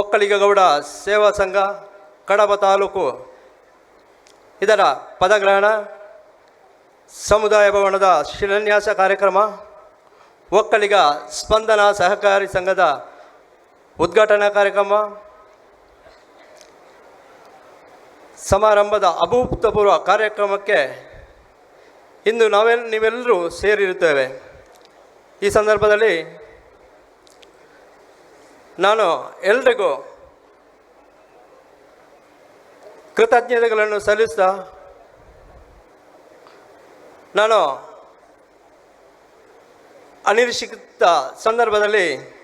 ಒಕ್ಕಲಿಗಗೌಡ ಸೇವಾ ಸಂಘ, ಕಡಬ ತಾಲೂಕು. ಇದರ ಪದಗ್ರಹಣ ಸಮುದಾಯ ಭವನದ ಶಿಲಾನ್ಯಾಸ ಕಾರ್ಯಕ್ರಮ, ಒಕ್ಕಲಿಗ ಸ್ಪಂದನ ಸಹಕಾರಿ ಸಂಘದ ಉದ್ಘಾಟನಾ ಕಾರ್ಯಕ್ರಮ, ಸಮಾರಂಭದ ಅಭೂತಪೂರ್ವ ಕಾರ್ಯಕ್ರಮಕ್ಕೆ ಇಂದು ನಾವೆಲ್ಲ ನೀವೆಲ್ಲರೂ ಸೇರಿರುತ್ತೇವೆ. ಈ ಸಂದರ್ಭದಲ್ಲಿ ನಾನು ಎಲ್ರಿಗೂ ಕೃತಜ್ಞತೆಗಳನ್ನು ಸಲ್ಲಿಸ್ತಾ ನಾನು ಅನಿರೀಕ್ಷಿತ ಸಂದರ್ಭದಲ್ಲಿ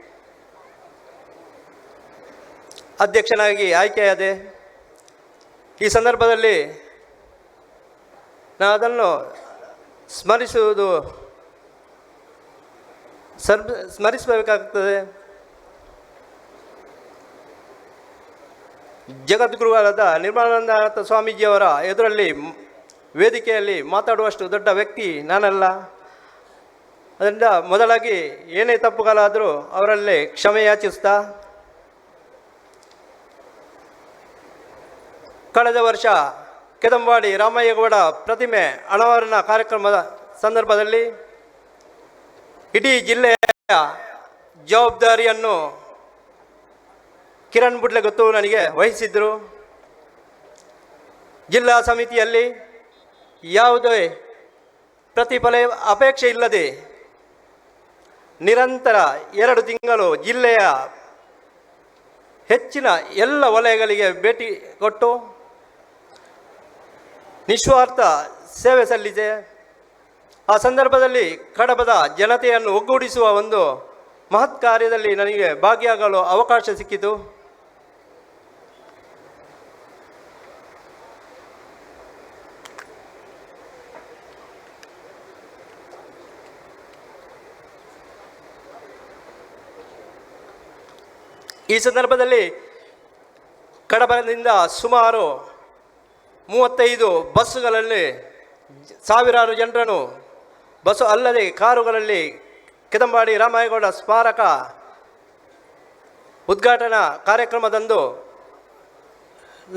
ಅಧ್ಯಕ್ಷನಾಗಿ ಆಯ್ಕೆಯಾದೆ. ಈ ಸಂದರ್ಭದಲ್ಲಿ ನಾನು ಅದನ್ನು ಸ್ಮರಿಸುವುದು ಸರ್, ಸ್ಮರಿಸಬೇಕಾಗ್ತದೆ. ಜಗದ್ಗುರುವಾದ ನಿರ್ಮಲಾನಂದ ಸ್ವಾಮೀಜಿಯವರ ಎದುರಲ್ಲಿ ವೇದಿಕೆಯಲ್ಲಿ ಮಾತಾಡುವಷ್ಟು ದೊಡ್ಡ ವ್ಯಕ್ತಿ ನಾನಲ್ಲ. ಅದರಿಂದ ಮೊದಲಾಗಿ ಏನೇ ತಪ್ಪುಗಳಾದರೂ ಅವರಲ್ಲಿ ಕ್ಷಮೆ ಯಾಚಿಸ್ತಾ, ಕಳೆದ ವರ್ಷ ಕೆದಂಬಾಡಿ ರಾಮಯ್ಯಗೌಡ ಪ್ರತಿಮೆ ಅನಾವರಣ ಕಾರ್ಯಕ್ರಮದ ಸಂದರ್ಭದಲ್ಲಿ ಇಡೀ ಜಿಲ್ಲೆಯ ಜವಾಬ್ದಾರಿಯನ್ನು ಕಿರಣ್ ಬುಡ್ಲೆ ಗೊತ್ತು ನನಗೆ ವಹಿಸಿದ್ರು. ಜಿಲ್ಲಾ ಸಮಿತಿಯಲ್ಲಿ ಯಾವುದೇ ಪ್ರತಿಫಲ ಅಪೇಕ್ಷೆ ಇಲ್ಲದೆ ನಿರಂತರ ಎರಡು ತಿಂಗಳು ಜಿಲ್ಲೆಯ ಹೆಚ್ಚಿನ ಎಲ್ಲ ವಲಯಗಳಿಗೆ ಭೇಟಿ ಕೊಟ್ಟು ನಿಸ್ವಾರ್ಥ ಸೇವೆ ಸಲ್ಲಿಸಿದೆ ಆ ಸಂದರ್ಭದಲ್ಲಿ ಕಡಬದ ಜನತೆಯನ್ನು ಒಗ್ಗೂಡಿಸುವ ಒಂದು ಮಹತ್ ಕಾರ್ಯದಲ್ಲಿ ನನಗೆ ಭಾಗಿಯಾಗಲು ಅವಕಾಶ ಸಿಕ್ಕಿತು. ಈ ಸಂದರ್ಭದಲ್ಲಿ ಕಡಬದಿಂದ ಸುಮಾರು ಮೂವತ್ತೈದು ಬಸ್ಸುಗಳಲ್ಲಿ ಸಾವಿರಾರು ಜನರನ್ನು, ಬಸ್ಸು ಅಲ್ಲದೆ ಕಾರುಗಳಲ್ಲಿ ಕಿದಂಬಾಡಿ ರಾಮಾಯಗೌಡ ಸ್ಮಾರಕ ಉದ್ಘಾಟನಾ ಕಾರ್ಯಕ್ರಮದಂದು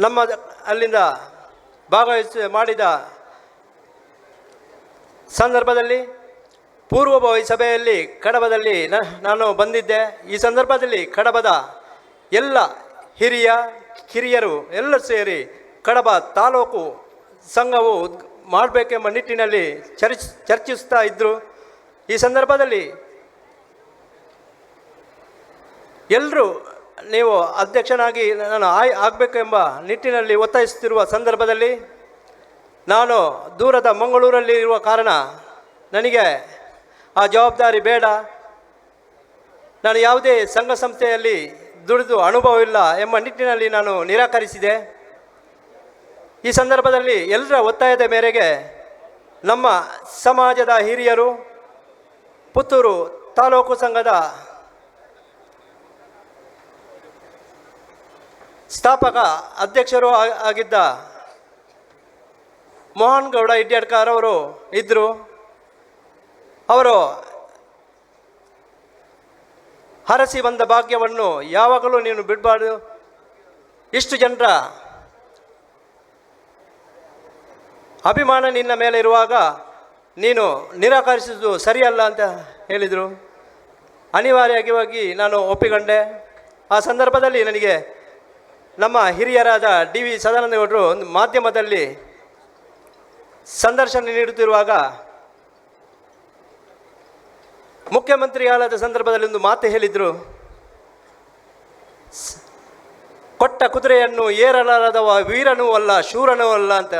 ನಮ್ಮ ಅಲ್ಲಿಂದ ಭಾಗವಹಿಸಿ ಮಾಡಿದ ಸಂದರ್ಭದಲ್ಲಿ, ಪೂರ್ವಭಾವಿ ಸಭೆಯಲ್ಲಿ ಕಡಬದಲ್ಲಿ ನಾನು ಬಂದಿದ್ದೆ. ಈ ಸಂದರ್ಭದಲ್ಲಿ ಕಡಬದ ಎಲ್ಲ ಹಿರಿಯ, ಕಿರಿಯರು ಎಲ್ಲ ಸೇರಿ ಕಡಬ ತಾಲೂಕು ಸಂಘವು ಮಾಡಬೇಕೆಂಬ ನಿಟ್ಟಿನಲ್ಲಿ ಚರ್ಚ್, ಚರ್ಚಿಸ್ತಾ ಇದ್ದರು ಈ ಸಂದರ್ಭದಲ್ಲಿ ಎಲ್ಲರೂ ನೀವು ಅಧ್ಯಕ್ಷನಾಗಿ ನಾನು ಆಯ್, ಆಗಬೇಕೆಂಬ ನಿಟ್ಟಿನಲ್ಲಿ ಒತ್ತಾಯಿಸುತ್ತಿರುವ ಸಂದರ್ಭದಲ್ಲಿ ನಾನು ದೂರದ ಮಂಗಳೂರಲ್ಲಿ ಇರುವ ಕಾರಣ ನನಗೆ ಆ ಜವಾಬ್ದಾರಿ ಬೇಡ. ನಾನು ಯಾವುದೇ ಸಂಘ ಸಂಸ್ಥೆಯಲ್ಲಿ ದುಡಿದು ಅನುಭವ ಇಲ್ಲ ಎಂಬ ನಿಟ್ಟಿನಲ್ಲಿ ನಾನು ನಿರಾಕರಿಸಿದೆ. ಈ ಸಂದರ್ಭದಲ್ಲಿ ಎಲ್ಲರ ಒತ್ತಾಯದ ಮೇರೆಗೆ ನಮ್ಮ ಸಮಾಜದ ಹಿರಿಯರು, ಪುತ್ತೂರು ತಾಲೂಕು ಸಂಘದ ಸ್ಥಾಪಕ ಅಧ್ಯಕ್ಷರು ಆಗಿದ್ದ ಮೋಹನ್ ಗೌಡ ಇಡ್ಯಡ್ಕರ್ ಅವರು ಇದ್ದರು ಅವರು ಹರಸಿ ಬಂದ ಭಾಗ್ಯವನ್ನು ಯಾವಾಗಲೂ ನೀನು ಬಿಡಬಾರ್ದು. ಇಷ್ಟು ಜನರ ಅಭಿಮಾನ ನಿನ್ನ ಮೇಲೆ ಇರುವಾಗ ನೀನು ನಿರಾಕರಿಸಿದ್ದು ಸರಿಯಲ್ಲ ಅಂತ ಹೇಳಿದರು. ಅನಿವಾರ್ಯವಾಗಿ ನಾನು ಒಪ್ಪಿಕೊಂಡೆ. ಆ ಸಂದರ್ಭದಲ್ಲಿ ನನಗೆ ನಮ್ಮ ಹಿರಿಯರಾದ ಡಿ ವಿ ಸದಾನಂದಗೌಡರು ಒಂದು ಮಾಧ್ಯಮದಲ್ಲಿ ಸಂದರ್ಶನ ನೀಡುತ್ತಿರುವಾಗ ಮುಖ್ಯಮಂತ್ರಿಯಾದ ಸಂದರ್ಭದಲ್ಲಿ ಒಂದು ಮಾತು ಹೇಳಿದರು. ಕೊಟ್ಟ ಕುದುರೆಯನ್ನು ಏರಲಾರದವ ವೀರನೂ ಅಲ್ಲ, ಶೂರನೂ ಅಲ್ಲ ಅಂತ.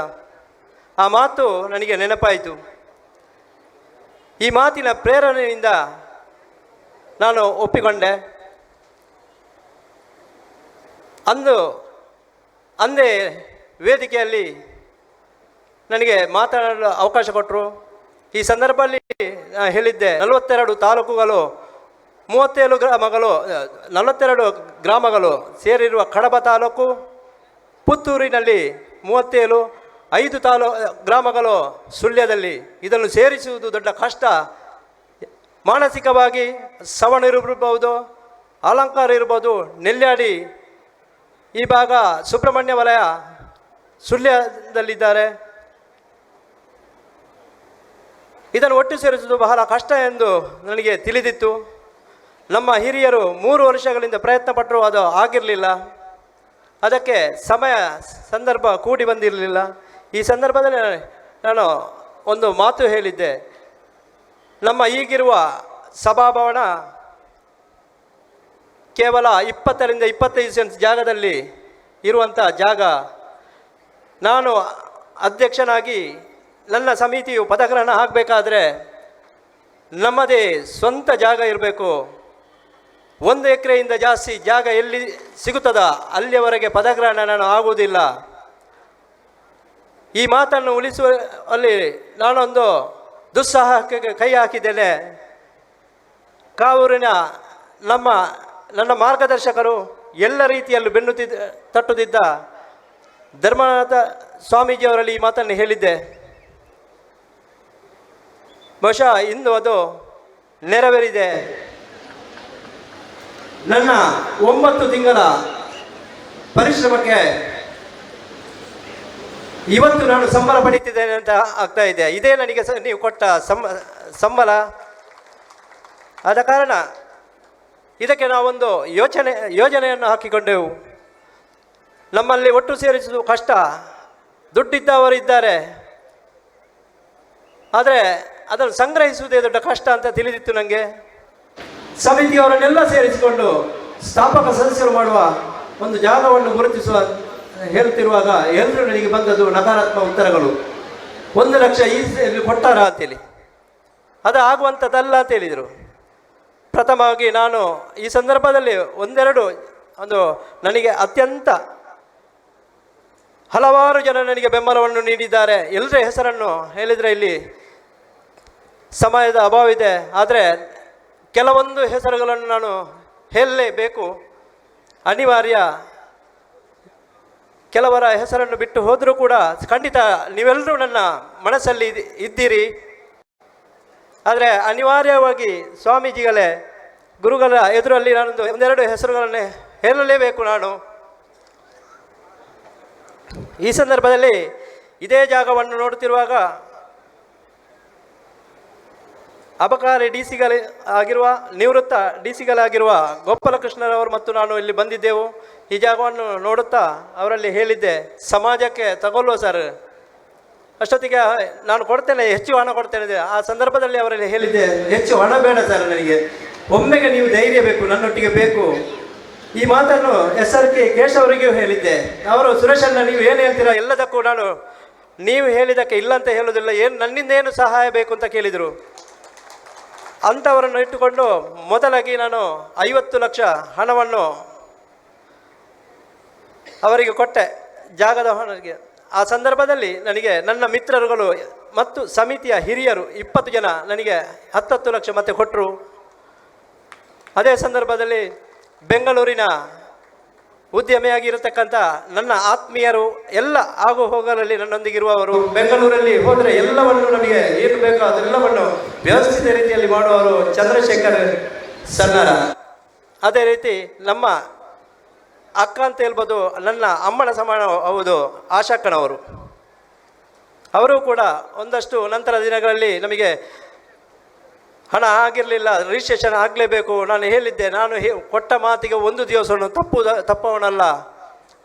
ಆ ಮಾತು ನನಗೆ ನೆನಪಾಯಿತು. ಈ ಮಾತಿನ ಪ್ರೇರಣೆಯಿಂದ ನಾನು ಒಪ್ಪಿಕೊಂಡೆ. ಅಂದು, ಅಂದೇ ವೇದಿಕೆಯಲ್ಲಿ ನನಗೆ ಮಾತನಾಡಲು ಅವಕಾಶ ಕೊಟ್ಟರು ಈ ಸಂದರ್ಭದಲ್ಲಿ ಹೇಳಿದ್ದೆ, ನಲವತ್ತೆರಡು ತಾಲೂಕುಗಳು, ಮೂವತ್ತೇಳು ಗ್ರಾಮಗಳು ನಲವತ್ತೆರಡು ಗ್ರಾಮಗಳು ಸೇರಿರುವ ಕಡಬ ತಾಲೂಕು, ಪುತ್ತೂರಿನಲ್ಲಿ ಮೂವತ್ತೇಳು, ಐದು ತಾಲೂ ಗ್ರಾಮಗಳು ಸುಳ್ಯದಲ್ಲಿ. ಇದನ್ನು ಸೇರಿಸುವುದು ದೊಡ್ಡ ಕಷ್ಟ. ಮಾನಸಿಕವಾಗಿ ಸವಣ ಇರಬಹುದು, ಅಲಂಕಾರ ಇರ್ಬೋದು ನೆಲ್ಯಾಡಿ ಈ ಭಾಗ ಸುಬ್ರಹ್ಮಣ್ಯ ವಲಯ ಸುಳ್ಯದಲ್ಲಿದ್ದಾರೆ. ಇದನ್ನು ಒಟ್ಟು ಸೇರಿಸುವುದು ಬಹಳ ಕಷ್ಟ ಎಂದು ನನಗೆ ತಿಳಿದಿತ್ತು. ನಮ್ಮ ಹಿರಿಯರು ಮೂರು ವರ್ಷಗಳಿಂದ ಪ್ರಯತ್ನ ಪಟ್ಟರು ಅದು ಆಗಿರಲಿಲ್ಲ. ಅದಕ್ಕೆ ಸಮಯ, ಸಂದರ್ಭ ಕೂಡಿ ಬಂದಿರಲಿಲ್ಲ. ಈ ಸಂದರ್ಭದಲ್ಲಿ ನಾನು ಒಂದು ಮಾತು ಹೇಳಿದ್ದೆ. ನಮ್ಮ ಈಗಿರುವ ಸಭಾಭವನ ಕೇವಲ ಇಪ್ಪತ್ತರಿಂದ ಇಪ್ಪತ್ತೈದು ಸೆಂಟ್ ಜಾಗದಲ್ಲಿ ಇರುವಂಥ ಜಾಗ. ನಾನು ಅಧ್ಯಕ್ಷನಾಗಿ ನನ್ನ ಸಮಿತಿಯು ಪದಗ್ರಹಣ ಆಗಬೇಕಾದ್ರೆ ನಮ್ಮದೇ ಸ್ವಂತ ಜಾಗ ಇರಬೇಕು. ಒಂದು ಎಕರೆಯಿಂದ ಜಾಸ್ತಿ ಜಾಗ ಎಲ್ಲಿ ಸಿಗುತ್ತದ ಅಲ್ಲಿಯವರೆಗೆ ಪದಗ್ರಹಣ ನಾನು ಆಗುವುದಿಲ್ಲ. ಈ ಮಾತನ್ನು ಉಳಿಸುವಲ್ಲಿ ನಾನೊಂದು ದುಸ್ಸಾಹಕ್ಕೆ ಕೈ ಹಾಕಿದ್ದೇನೆ. ಕಾವೂರಿನ ನಮ್ಮ, ನನ್ನ ಮಾರ್ಗದರ್ಶಕರು ಎಲ್ಲ ರೀತಿಯಲ್ಲೂ ಬೆನ್ನುತ್ತಿದ್ದ ತಟ್ಟುತ್ತಿದ್ದ ಧರ್ಮನಾಥ ಸ್ವಾಮೀಜಿಯವರಲ್ಲಿ ಈ ಮಾತನ್ನು ಹೇಳಿದ್ದೆ. ಬಹುಶಃ ಇಂದು ಅದು ನೆರವೇರಿದೆ. ನನ್ನ ಒಂಬತ್ತು ತಿಂಗಳ ಪರಿಶ್ರಮಕ್ಕೆ ಇವತ್ತು ನಾನು ಸಂಬಳ ಪಡೀತಿದ್ದೇನೆ ಅಂತ ಆಗ್ತಾ ಇದೆ. ಇದೇ ನನಗೆ ನೀವು ಕೊಟ್ಟ ಸಂಬ ಸಂಬಳ. ಆದ ಕಾರಣ ಇದಕ್ಕೆ ನಾವೊಂದು ಯೋಚನೆ, ಯೋಜನೆಯನ್ನು ಹಾಕಿಕೊಂಡೆವು. ನಮ್ಮಲ್ಲಿ ಒಟ್ಟು ಸೇರಿಸುವುದು ಕಷ್ಟ. ದುಡ್ಡಿದ್ದವರು ಇದ್ದಾರೆ ಆದರೆ ಅದನ್ನು ಸಂಗ್ರಹಿಸುವುದೇ ದೊಡ್ಡ ಕಷ್ಟ ಅಂತ ತಿಳಿದಿತ್ತು ನನಗೆ ಸಮಿತಿಯವರನ್ನೆಲ್ಲ ಸೇರಿಸಿಕೊಂಡು ಸ್ಥಾಪಕ ಸದಸ್ಯರು ಮಾಡುವ ಒಂದು ಜಾಗವನ್ನು ಗುರುತಿಸುವ, ಹೇಳ್ತಿರುವಾಗ ಎಲ್ಲರೂ ನನಗೆ ಬಂದದ್ದು ನಕಾರಾತ್ಮಕ ಉತ್ತರಗಳು. ಒಂದು ಲಕ್ಷ ಈ ಕೊಟ್ಟಾರ ಅಂತೇಳಿ. ಅದು ಆಗುವಂಥದ್ದಲ್ಲ ಅಂತ ಹೇಳಿದರು. ಪ್ರಥಮವಾಗಿ ನಾನು ಈ ಸಂದರ್ಭದಲ್ಲಿ ಒಂದೆರಡು ಒಂದು ನನಗೆ ಅತ್ಯಂತ ಹಲವಾರು ಜನ ನನಗೆ ಬೆಂಬಲವನ್ನು ನೀಡಿದ್ದಾರೆ. ಎಲ್ಲರ ಹೆಸರನ್ನು ಹೇಳಿದರೆ ಇಲ್ಲಿ ಸಮಯದ ಅಭಾವ ಇದೆ, ಆದರೆ ಕೆಲವೊಂದು ಹೆಸರುಗಳನ್ನು ನಾನು ಹೇಳಲೇಬೇಕು. ಅನಿವಾರ್ಯ, ಕೆಲವರ ಹೆಸರನ್ನು ಬಿಟ್ಟು ಹೋದರೂ ಕೂಡ ಖಂಡಿತ ನೀವೆಲ್ಲರೂ ನನ್ನ ಮನಸ್ಸಲ್ಲಿ ಇದ್- ಇದ್ದೀರಿ. ಆದರೆ ಅನಿವಾರ್ಯವಾಗಿ ಸ್ವಾಮೀಜಿಗಳೇ, ಗುರುಗಳ ಎದುರಲ್ಲಿ ನಾನೊಂದು ಒಂದೆರಡು ಹೆಸರುಗಳನ್ನೇ ಹೇಳಲೇಬೇಕು ನಾನು. ಈ ಸಂದರ್ಭದಲ್ಲಿ ಇದೇ ಜಾಗವನ್ನು ನೋಡುತ್ತಿರುವಾಗ ಅಬಕಾರಿ ಡಿ ಸಿಗಳ ಆಗಿರುವ ನಿವೃತ್ತ ಡಿ ಸಿಗಳಾಗಿರುವ ಗೋಪಾಲಕೃಷ್ಣರವರು ಮತ್ತು ನಾನು ಇಲ್ಲಿ ಬಂದಿದ್ದೆವು. ಈ ಜಾಗವನ್ನು ನೋಡುತ್ತಾ ಅವರಲ್ಲಿ ಹೇಳಿದ್ದೆ, ಸಮಾಜಕ್ಕೆ ತಗೊಳ್ಳುವ ಸರ್. ಅಷ್ಟೊತ್ತಿಗೆ ನಾನು ಕೊಡ್ತೇನೆ, ಹೆಚ್ಚು ಹಣ ಕೊಡ್ತೇನೆ. ಆ ಸಂದರ್ಭದಲ್ಲಿ ಅವರಲ್ಲಿ ಹೇಳಿದ್ದೆ, ಹೆಚ್ಚು ಹಣ ಬೇಡ ಸರ್ ನನಗೆ. ಒಮ್ಮೆಗೆ ನೀವು ಧೈರ್ಯ ಬೇಕು, ನನ್ನೊಟ್ಟಿಗೆ ಬೇಕು. ಈ ಮಾತನ್ನು ಎಸ್ ಆರ್ ಕೆ ಕೇಶ್ ಅವರಿಗೂ ಹೇಳಿದ್ದೆ. ಅವರು ಸುರೇಶಣ್ಣ ನೀವು ಏನು ಹೇಳ್ತೀರಾ? ಎಲ್ಲದಕ್ಕೂ ನಾನು, ನೀವು ಹೇಳಿದ್ದಕ್ಕೆ ಇಲ್ಲ ಅಂತ ಹೇಳೋದಿಲ್ಲ ಏನು ನನ್ನಿಂದ ಏನು ಸಹಾಯ ಬೇಕು? ಅಂತ ಕೇಳಿದರು. ಅಂಥವರನ್ನು ಇಟ್ಟುಕೊಂಡು ಮೊದಲಾಗಿ ನಾನು ಐವತ್ತು ಲಕ್ಷ ಹಣವನ್ನು ಅವರಿಗೆ ಕೊಟ್ಟೆ, ಜಾಗದ ಹಣರಿಗೆ. ಆ ಸಂದರ್ಭದಲ್ಲಿ ನನಗೆ ನನ್ನ ಮಿತ್ರರುಗಳು ಮತ್ತು ಸಮಿತಿಯ ಹಿರಿಯರು ಇಪ್ಪತ್ತು ಜನ ನನಗೆ ಹತ್ತತ್ತು ಲಕ್ಷ ಮತ್ತೆ ಕೊಟ್ಟರು. ಅದೇ ಸಂದರ್ಭದಲ್ಲಿ ಬೆಂಗಳೂರಿನ ಉದ್ಯಮಿಯಾಗಿರತಕ್ಕಂಥ ನನ್ನ ಆತ್ಮೀಯರು ಎಲ್ಲ ಆಗು ಹೋಗಲಲ್ಲಿ ನನ್ನೊಂದಿಗಿರುವವರು ಬೆಂಗಳೂರಲ್ಲಿ ಹೋದರೆ ಎಲ್ಲವನ್ನು ನನಗೆ ಏನು ಬೇಕೋ ಅದೆಲ್ಲವನ್ನು ವ್ಯವಸ್ಥಿತ ರೀತಿಯಲ್ಲಿ ಮಾಡುವವರು ಚಂದ್ರಶೇಖರ್ ಸನ್ನರ ಅದೇ ರೀತಿ ನಮ್ಮ ಅಕ್ಕ ಅಂತ ಹೇಳ್ಬೋದು, ನನ್ನ ಅಮ್ಮನ ಸಮಾನ ಹೌದು ಆಶಾಕ್ಕನವರು ಅವರು ಕೂಡ ಒಂದಷ್ಟು ನಂತರ ದಿನಗಳಲ್ಲಿ ನಮಗೆ ಹಣ ಆಗಿರಲಿಲ್ಲ ರಿಜಿಸ್ಟ್ರೇಷನ್ ಆಗಲೇಬೇಕು. ನಾನು ಹೇಳಿದ್ದೆ, ನಾನು ಹೇ, ಕೊಟ್ಟ ಮಾತಿಗೆ ಒಂದು ದಿವಸವನ್ನು ತಪ್ಪು, ತಪ್ಪವನಲ್ಲ.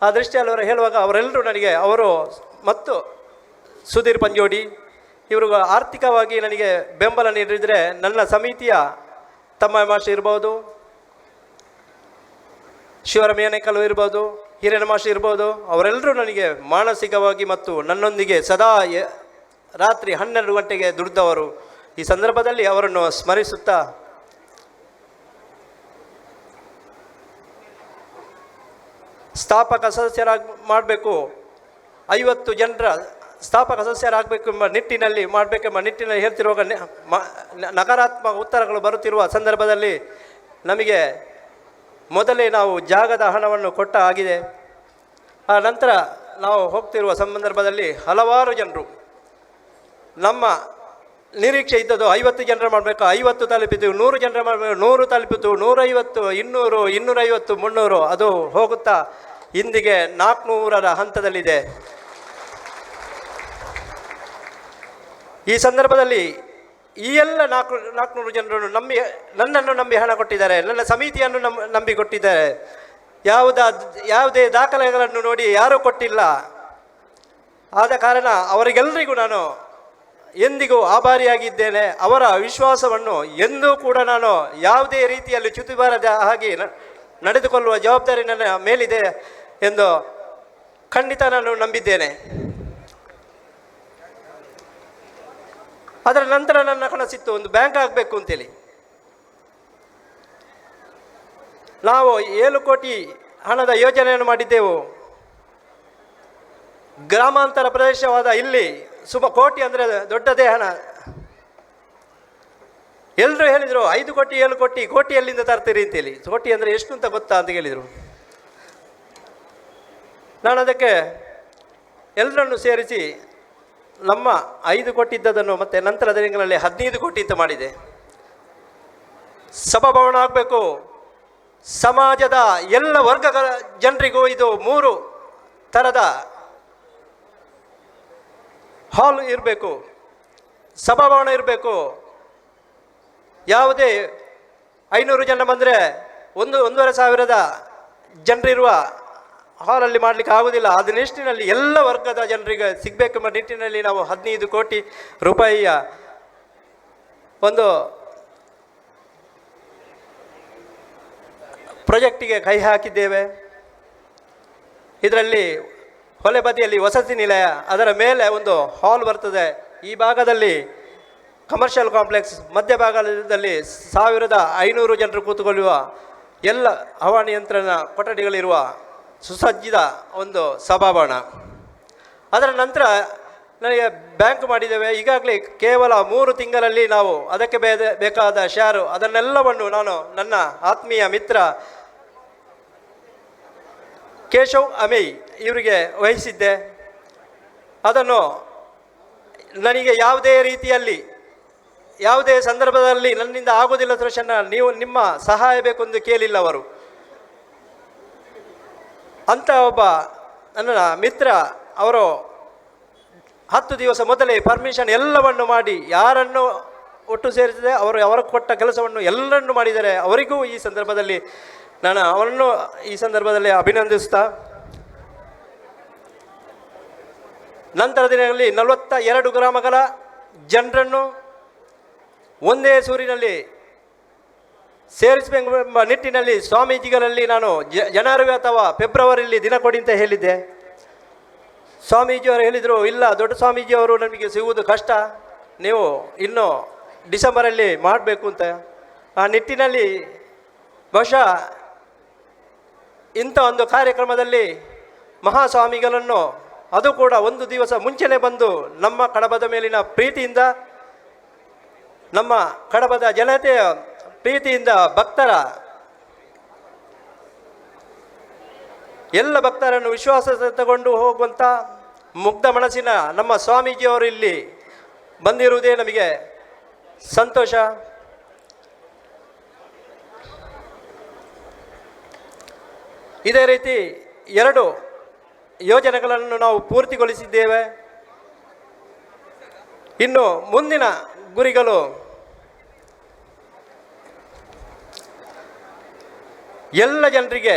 ಆ ದೃಷ್ಟಿಯಲ್ಲಿ ಅವರು ಹೇಳುವಾಗ ಅವರೆಲ್ಲರೂ ನನಗೆ, ಅವರು ಮತ್ತು ಸುಧೀರ್ ಪಂಜೋಡಿ ಇವರು ಆರ್ಥಿಕವಾಗಿ ನನಗೆ ಬೆಂಬಲ ನೀಡಿದರೆ ನನ್ನ ಸಮಿತಿಯ ತಮ್ಮ ಮಾಸ್ಟರ್ ಇರ್ಬೋದು ಶಿವರಮೇನಕಲು ಇರ್ಬೋದು, ಹಿರಿಯ ಮಾಸ್ಟರ್ ಇರ್ಬೋದು, ಅವರೆಲ್ಲರೂ ನನಗೆ ಮಾನಸಿಕವಾಗಿ ಮತ್ತು ನನ್ನೊಂದಿಗೆ ಸದಾ ರಾತ್ರಿ ಹನ್ನೆರಡು ಗಂಟೆಗೆ ದುಡಿದವರು. ಈ ಸಂದರ್ಭದಲ್ಲಿ ಅವರನ್ನು ಸ್ಮರಿಸುತ್ತಾ ಸ್ಥಾಪಕ ಸದಸ್ಯರಾಗಿ ಮಾಡಬೇಕು, ಐವತ್ತು ಜನರ ಸ್ಥಾಪಕ ಸದಸ್ಯರಾಗಬೇಕೆಂಬ ನಿಟ್ಟಿನಲ್ಲಿ ಮಾಡಬೇಕೆಂಬ ನಿಟ್ಟಿನಲ್ಲಿ ಹೇಳ್ತಿರುವಾಗ ನಕಾರಾತ್ಮಕ ಉತ್ತರಗಳು ಬರುತ್ತಿರುವ ಸಂದರ್ಭದಲ್ಲಿ ನಮಗೆ ಮೊದಲೇ ನಾವು ಜಾಗದ ಹಣವನ್ನು ಕೊಟ್ಟ ಆಗಿದೆ ಆ ನಂತರ ನಾವು ಹೋಗ್ತಿರುವ ಸಂದರ್ಭದಲ್ಲಿ ಹಲವಾರು ಜನರು ನಮ್ಮ ನಿರೀಕ್ಷೆ ಇದ್ದದ್ದು ಐವತ್ತು ಜನರ ಮಾಡಬೇಕು, ಐವತ್ತು ತಲುಪಿತು ನೂರು ಜನರ ಮಾಡಬೇಕು, ನೂರು ತಲುಪಿತು ನೂರೈವತ್ತು, ಇನ್ನೂರು, ಇನ್ನೂರೈವತ್ತು, ಮುನ್ನೂರು, ಅದು ಹೋಗುತ್ತಾ? ಇಂದಿಗೆ ನಾಲ್ಕುನೂರರ ಹಂತದಲ್ಲಿದೆ. ಈ ಸಂದರ್ಭದಲ್ಲಿ ಈ ಎಲ್ಲ ನಾಲ್ಕು, ನಾಲ್ಕುನೂರು ಜನರನ್ನು ನಂಬಿ, ನನ್ನನ್ನು ನಂಬಿ ಹಣ ಕೊಟ್ಟಿದ್ದಾರೆ, ನನ್ನ ಸಮಿತಿಯನ್ನು ನಂಬ ನಂಬಿ ಕೊಟ್ಟಿದ್ದಾರೆ. ಯಾವುದ, ಯಾವುದೇ ದಾಖಲೆಗಳನ್ನು ನೋಡಿ ಯಾರೂ ಕೊಟ್ಟಿಲ್ಲ. ಆದ ಕಾರಣ ಅವರಿಗೆಲ್ಲರಿಗೂ ನಾನು ಎಂದಿಗೂ ಆಭಾರಿಯಾಗಿದ್ದೇನೆ. ಅವರ ವಿಶ್ವಾಸವನ್ನು ಎಂದೂ ಕೂಡ ನಾನು ಯಾವುದೇ ರೀತಿಯಲ್ಲಿ ಚ್ಯುತಿ ಬಾರದ ಹಾಗೆ ನಡೆದುಕೊಳ್ಳುವ ಜವಾಬ್ದಾರಿ ನನ್ನ ಮೇಲಿದೆ ಎಂದು ಖಂಡಿತ ನಾನು ನಂಬಿದ್ದೇನೆ. ಅದರ ನಂತರ ನನ್ನ ಕನಸಿತ್ತು, ಒಂದು ಬ್ಯಾಂಕ್ ಆಗಬೇಕು ಅಂತೇಳಿ. ನಾವು ಏಳು ಕೋಟಿ ಹಣದ ಯೋಜನೆಯನ್ನು ಮಾಡಿದ್ದೆವು. ಗ್ರಾಮಾಂತರ ಪ್ರದೇಶವಾದ ಇಲ್ಲಿ ಸುಮ ಕೋಟಿ ಅಂದರೆ ದೊಡ್ಡದೇ ಹಣ ಎಲ್ಲರೂ ಹೇಳಿದರು, ಐದು ಕೋಟಿ, ಏಳು ಕೋಟಿ ಕೋಟಿ ಎಲ್ಲಿಂದ ತರ್ತೀರಿ ಅಂತೇಳಿ. ಕೋಟಿ ಅಂದರೆ ಎಷ್ಟು ಅಂತ ಗೊತ್ತಾ ಅಂತ ಹೇಳಿದರು ನಾನು ಅದಕ್ಕೆ ಎಲ್ಲರನ್ನು ಸೇರಿಸಿ ನಮ್ಮ ಐದು ಕೋಟಿ ಇದ್ದದನ್ನು ಮತ್ತೆ ನಂತರ ದಿನಗಳಲ್ಲಿ ಹದಿನೈದು ಕೋಟಿ ಅಂತ ಮಾಡಿದೆ. ಸಭಾಭವನ ಆಗಬೇಕು. ಸಮಾಜದ ಎಲ್ಲ ವರ್ಗಗಳ ಜನರಿಗೂ ಇದು ಮೂರು ಥರದ ಹಾಲ್ ಇರಬೇಕು, ಸಭಾಭವನ ಇರಬೇಕು, ಯಾವುದೇ ಐನೂರು ಜನ ಬಂದರೆ ಒಂದು, ಒಂದೂವರೆ ಸಾವಿರದ ಜನರಿರುವ ಹಾಲಲ್ಲಿ ಮಾಡಲಿಕ್ಕೆ ಆಗುವುದಿಲ್ಲ ಅದು ನಿಟ್ಟಿನಲ್ಲಿ ಎಲ್ಲ ವರ್ಗದ ಜನರಿಗೆ ಸಿಗಬೇಕೆಂಬ ನಿಟ್ಟಿನಲ್ಲಿ ನಾವು ಹದಿನೈದು ಕೋಟಿ ರೂಪಾಯಿಯ ಒಂದು ಪ್ರಾಜೆಕ್ಟಿಗೆ ಕೈ ಹಾಕಿದ್ದೇವೆ. ಇದರಲ್ಲಿ ಹೊಲೆ ಬದಿಯಲ್ಲಿ ವಸತಿ ನಿಲಯ, ಅದರ ಮೇಲೆ ಒಂದು ಹಾಲ್ ಬರ್ತದೆ. ಈ ಭಾಗದಲ್ಲಿ ಕಮರ್ಷಿಯಲ್ ಕಾಂಪ್ಲೆಕ್ಸ್ ಮಧ್ಯಭಾಗದಲ್ಲಿ ಸಾವಿರದ ಐನೂರು ಜನರು ಕೂತುಕೊಳ್ಳುವ ಎಲ್ಲ ಹವಾನಿಯಂತ್ರಣ ಕೊಠಡಿಗಳಿರುವ ಸುಸಜ್ಜಿತ ಒಂದು ಸಭಾಭವನ. ಅದರ ನಂತರ ನನಗೆ ಬ್ಯಾಂಕ್ ಮಾಡಿದ್ದೇವೆ. ಈಗಾಗಲೇ ಕೇವಲ ಮೂರು ತಿಂಗಳಲ್ಲಿ ನಾವು ಅದಕ್ಕೆ ಬೇದ, ಬೇಕಾದ ಶೇರು ಅದನ್ನೆಲ್ಲವನ್ನು ನಾನು ನನ್ನ ಆತ್ಮೀಯ ಮಿತ್ರ ಕೇಶವ್ ಅಮೈ ಇವರಿಗೆ ವಹಿಸಿದ್ದೆ. ಅದನ್ನು ನನಗೆ ಯಾವುದೇ ರೀತಿಯಲ್ಲಿ, ಯಾವುದೇ ಸಂದರ್ಭದಲ್ಲಿ ನನ್ನಿಂದ ಆಗೋದಿಲ್ಲ ಸುರೇಶಣ್ಣ ನೀವು ನಿಮ್ಮ ಸಹಾಯ ಬೇಕು ಎಂದು ಕೇಳಿಲ್ಲ ಅವರು. ಅಂತ ಒಬ್ಬ ನನ್ನ ಮಿತ್ರ, ಅವರು ಹತ್ತು ದಿವಸ ಮೊದಲೇ ಪರ್ಮಿಷನ್ ಎಲ್ಲವನ್ನು ಮಾಡಿ, ಯಾರನ್ನು ಒಟ್ಟು ಸೇರಿಸಿದೆ, ಅವರು ಅವರು ಕೊಟ್ಟ ಕೆಲಸವನ್ನು ಎಲ್ಲರನ್ನು ಮಾಡಿದ್ದಾರೆ. ಅವರಿಗೂ ಈ ಸಂದರ್ಭದಲ್ಲಿ ನಾನು ಅವರನ್ನು ಈ ಸಂದರ್ಭದಲ್ಲಿ ಅಭಿನಂದಿಸ್ತಾ ನಂತರ ದಿನಗಳಲ್ಲಿ ನಲವತ್ತ ಎರಡು ಗ್ರಾಮಗಳ ಜನರನ್ನು ಒಂದೇ ಸೂರಿನಲ್ಲಿ ಸೇರಿಸಬೇಕೆಂಬ ನಿಟ್ಟಿನಲ್ಲಿ ಸ್ವಾಮೀಜಿಗಳಲ್ಲಿ ನಾನು ಜನವರಿ ಅಥವಾ ಫೆಬ್ರವರಿಯಲ್ಲಿ ದಿನ ಕೊಡಿ ಅಂತ ಹೇಳಿದ್ದೆ. ಸ್ವಾಮೀಜಿಯವರು ಹೇಳಿದರು, ಇಲ್ಲ, ದೊಡ್ಡ ಸ್ವಾಮೀಜಿಯವರು ನಮಗೆ ಸಿಗುವುದು ಕಷ್ಟ, ನೀವು ಇನ್ನು ಡಿಸೆಂಬರಲ್ಲಿ ಮಾಡಬೇಕು ಅಂತ. ಆ ನಿಟ್ಟಿನಲ್ಲಿ ಬಹುಶಃ ಇಂಥ ಒಂದು ಕಾರ್ಯಕ್ರಮದಲ್ಲಿ ಮಹಾಸ್ವಾಮಿಗಳನ್ನು ಅದು ಕೂಡ ಒಂದು ದಿವಸ ಮುಂಚೆನೆ ಬಂದು ನಮ್ಮ ಕಡಬದ ಮೇಲಿನ ಪ್ರೀತಿಯಿಂದ, ನಮ್ಮ ಕಡಬದ ಜನತೆಯ ಪ್ರೀತಿಯಿಂದ ಭಕ್ತರ, ಎಲ್ಲ ಭಕ್ತರನ್ನು ವಿಶ್ವಾಸ ತಗೊಂಡು ಹೋಗುವಂಥ ಮುಗ್ಧ ಮನಸ್ಸಿನ ನಮ್ಮ ಸ್ವಾಮೀಜಿಯವರು ಇಲ್ಲಿ ಬಂದಿರುವುದೇ ನಮಗೆ ಸಂತೋಷ. ಇದೇ ರೀತಿ ಎರಡು ಯೋಜನೆಗಳನ್ನು ನಾವು ಪೂರ್ತಿಗೊಳಿಸಿದ್ದೇವೆ. ಇನ್ನು ಮುಂದಿನ ಗುರಿಗಳು. ಎಲ್ಲ ಜನರಿಗೆ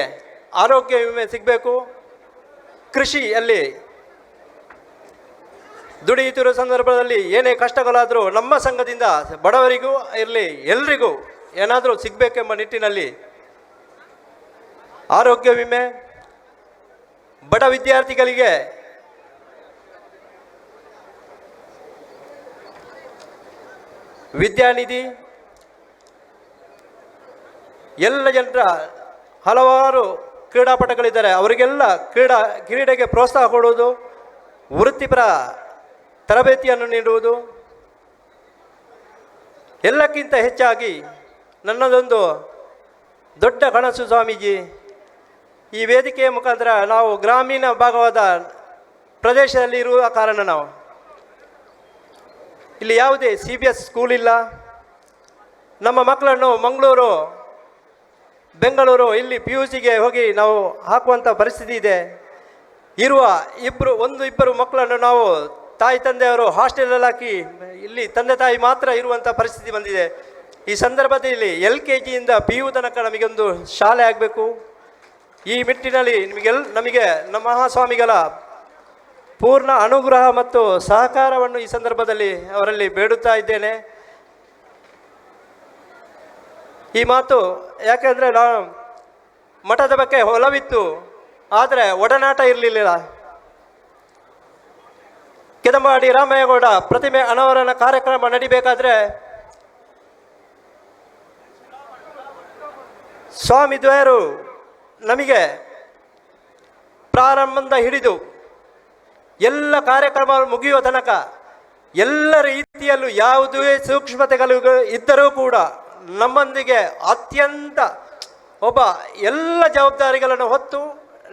ಆರೋಗ್ಯ ವಿಮೆ ಸಿಗಬೇಕು. ಕೃಷಿಯಲ್ಲಿ ದುಡಿಯುತ್ತಿರುವ ಸಂದರ್ಭದಲ್ಲಿ ಏನೇ ಕಷ್ಟಗಳಾದರೂ ನಮ್ಮ ಸಂಘದಿಂದ ಬಡವರಿಗೂ ಇರಲಿ, ಎಲ್ರಿಗೂ ಏನಾದರೂ ಸಿಗಬೇಕೆಂಬ ನಿಟ್ಟಿನಲ್ಲಿ ಆರೋಗ್ಯ ವಿಮೆ ಬಡ ವಿದ್ಯಾರ್ಥಿಗಳಿಗೆ ವಿದ್ಯಾನಿಧಿ, ಎಲ್ಲ ಜನರ ಹಲವಾರು ಕ್ರೀಡಾಪಟುಗಳಿದ್ದಾರೆ. ಅವರಿಗೆಲ್ಲ ಕ್ರೀಡಾ, ಕ್ರೀಡೆಗೆ ಪ್ರೋತ್ಸಾಹ ಕೊಡುವುದು, ವೃತ್ತಿಪರ ತರಬೇತಿಯನ್ನು ನೀಡುವುದು. ಎಲ್ಲಕ್ಕಿಂತ ಹೆಚ್ಚಾಗಿ ನನ್ನದೊಂದು ದೊಡ್ಡ ಕನಸು ಸ್ವಾಮೀಜಿ ಈ ವೇದಿಕೆಯ ಮುಖಾಂತರ ನಾವು ಗ್ರಾಮೀಣ ಭಾಗವಾದ ಪ್ರದೇಶದಲ್ಲಿ ಇರುವ ಕಾರಣ ನಾವು. ಇಲ್ಲಿ ಯಾವುದೇ ಸಿ ಬಿ ಎಸ್ ಸ್ಕೂಲ್ ಇಲ್ಲ. ನಮ್ಮ ಮಕ್ಕಳನ್ನು ಮಂಗಳೂರು, ಬೆಂಗಳೂರು ಇಲ್ಲಿ ಪಿ ಯು ಸಿಗೆ ಹೋಗಿ ನಾವು ಹಾಕುವಂಥ ಪರಿಸ್ಥಿತಿ ಇದೆ. ಇರುವ ಇಬ್ಬರು ಒಂದು ಇಬ್ಬರು ಮಕ್ಕಳನ್ನು ನಾವು ತಾಯಿ ತಂದೆಯವರು ಹಾಸ್ಟೆಲಲ್ಲಿ ಹಾಕಿ ಇಲ್ಲಿ ತಂದೆ ತಾಯಿ ಮಾತ್ರ ಇರುವಂಥ ಪರಿಸ್ಥಿತಿ ಬಂದಿದೆ. ಈ ಸಂದರ್ಭದಲ್ಲಿ ಎಲ್ ಕೆ ಜಿಯಿಂದ ಪಿ ಯು ತನಕ ನಮಗೊಂದು ಶಾಲೆ ಆಗಬೇಕು. ಈ ನಿಟ್ಟಿನಲ್ಲಿ ನಿಮಗೆಲ್, ನಮಗೆ, ನಮ್ಮ ಮಹಾಸ್ವಾಮಿಗಳ ಪೂರ್ಣ ಅನುಗ್ರಹ ಮತ್ತು ಸಹಕಾರವನ್ನು ಈ ಸಂದರ್ಭದಲ್ಲಿ ಅವರಲ್ಲಿ ಬೇಡುತ್ತಾ ಇದ್ದೇನೆ. ಈ ಮಾತು ಯಾಕೆಂದರೆ ನಾನು ಮಠದ ಬಗ್ಗೆ ಒಲವಿತ್ತು, ಆದರೆ ಒಡನಾಟ ಇರಲಿಲ್ಲ. ಕೆದಂಬಾಡಿ ರಾಮಯ್ಯಗೌಡ ಪ್ರತಿಮೆ ಅನಾವರಣ ಕಾರ್ಯಕ್ರಮ ನಡಿಬೇಕಾದ್ರೆ ಸ್ವಾಮಿ ದ್ವಯರು ನಮಗೆ ಪ್ರಾರಂಭದಿಂದ ಹಿಡಿದು ಎಲ್ಲ ಕಾರ್ಯಕ್ರಮ ಮುಗಿಯುವ ತನಕ ಎಲ್ಲ ರೀತಿಯಲ್ಲೂ ಯಾವುದೇ ಸೂಕ್ಷ್ಮತೆಗಳು ಇದ್ದರೂ ಕೂಡ ನಮ್ಮೊಂದಿಗೆ ಅತ್ಯಂತ ಒಬ್ಬ ಎಲ್ಲ ಜವಾಬ್ದಾರಿಗಳನ್ನು ಹೊತ್ತು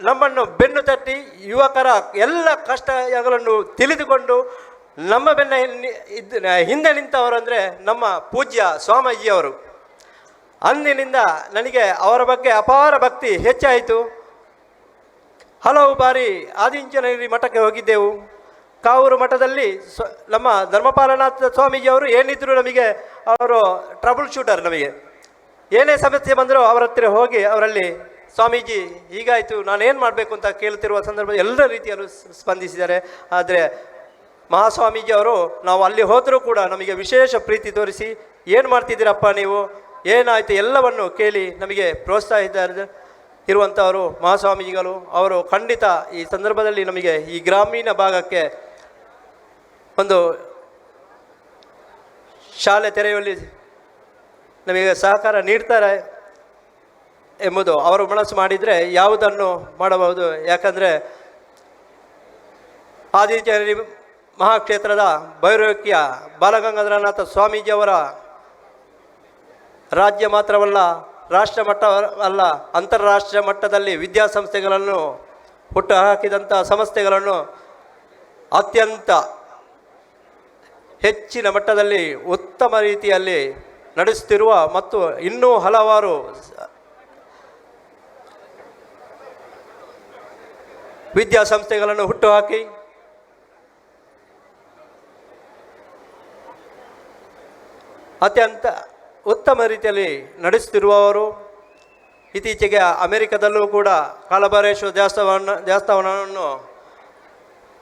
ನಮ್ಮನ್ನು ಬೆನ್ನು ತಟ್ಟಿ ಯುವಕರ ಎಲ್ಲ ಕಷ್ಟಗಳನ್ನು ತಿಳಿದುಕೊಂಡು ನಮ್ಮ ಬೆನ್ನ ಹಿಂದೆ ನಿಂತವರು ಅಂದರೆ ನಮ್ಮ ಪೂಜ್ಯ ಸ್ವಾಮೀಜಿಯವರು. ಅಂದಿನಿಂದ ನನಗೆ ಅವರ ಬಗ್ಗೆ ಅಪಾರ ಭಕ್ತಿ ಹೆಚ್ಚಾಯಿತು. ಹಲವು ಬಾರಿ ಆದಿಂಚನಗಿರಿ ಮಠಕ್ಕೆ ಹೋಗಿದ್ದೆವು. ಕಾವೂರು ಮಠದಲ್ಲಿ ನಮ್ಮ ಧರ್ಮಪಾಲನಾಥ ಸ್ವಾಮೀಜಿಯವರು ಏನಿದ್ರು ನಮಗೆ ಅವರು ಟ್ರಬಲ್ ಶೂಟರ್ ನಮಗೆ. ಏನೇ ಸಮಸ್ಯೆ ಬಂದರೂ ಅವರ ಹತ್ತಿರ ಹೋಗಿ ಅವರಲ್ಲಿ, ಸ್ವಾಮೀಜಿ ಹೀಗಾಯಿತು, ನಾನೇನು ಮಾಡಬೇಕು ಅಂತ ಕೇಳ್ತಿರುವ ಸಂದರ್ಭ ಎಲ್ಲ ರೀತಿಯಲ್ಲೂ ಸ್ಪಂದಿಸಿದ್ದಾರೆ. ಆದರೆ ಮಹಾಸ್ವಾಮೀಜಿ ಅವರು ನಾವು ಅಲ್ಲಿ ಹೋದರೂ ಕೂಡ ನಮಗೆ ವಿಶೇಷ ಪ್ರೀತಿ ತೋರಿಸಿ, ಏನು ಮಾಡ್ತಿದ್ದೀರಪ್ಪ ನೀವು? ಏನಾಯಿತು ಎಲ್ಲವನ್ನು ಕೇಳಿ ನಮಗೆ ಪ್ರೋತ್ಸಾಹ ಇದ್ದಾರೆ ಇರುವಂಥವರು ಮಹಾಸ್ವಾಮೀಜಿಗಳು, ಅವರು ಖಂಡಿತ ಈ ಸಂದರ್ಭದಲ್ಲಿ ನಮಗೆ ಈ ಗ್ರಾಮೀಣ ಭಾಗಕ್ಕೆ ಒಂದು ಶಾಲೆ ತೆರೆಯುವಲ್ಲಿ ನಮಗೆ ಸಹಕಾರ ನೀಡ್ತಾರೆ ಎಂಬುದು ಅವರು ಮನಸ್ಸು ಮಾಡಿದರೆ ಯಾವುದನ್ನು ಮಾಡಬಹುದು. ಯಾಕಂದರೆ ಆದಿತ್ಯ ಮಹಾಕ್ಷೇತ್ರದ ಭೈರವಕ್ಯ ಬಾಲಗಂಗಾಧರನಾಥ ಸ್ವಾಮೀಜಿಯವರ ರಾಜ್ಯ ಮಾತ್ರವಲ್ಲ, ರಾಷ್ಟ್ರ ಮಟ್ಟ ಅಲ್ಲ ಅಂತಾರಾಷ್ಟ್ರೀಯ ಮಟ್ಟದಲ್ಲಿ ವಿದ್ಯಾಸಂಸ್ಥೆಗಳನ್ನು ಹುಟ್ಟು ಹಾಕಿದಂಥ ಸಂಸ್ಥೆಗಳನ್ನು ಅತ್ಯಂತ ಹೆಚ್ಚಿನ ಮಟ್ಟದಲ್ಲಿ ಉತ್ತಮ ರೀತಿಯಲ್ಲಿ ನಡೆಸುತ್ತಿರುವ ಮತ್ತು ಇನ್ನೂ ಹಲವಾರು ವಿದ್ಯಾಸಂಸ್ಥೆಗಳನ್ನು ಹುಟ್ಟುಹಾಕಿ, ಅತ್ಯಂತ ಉತ್ತಮ ರೀತಿಯಲ್ಲಿ ನಡೆಸುತ್ತಿರುವವರು, ಇತ್ತೀಚೆಗೆ ಅಮೆರಿಕದಲ್ಲೂ ಕೂಡ ಕಾಲಭಾರೇಶ್ವರ ದೇವಸ್ಥಾನ, ದೇವಸ್ಥಾನವನ್ನು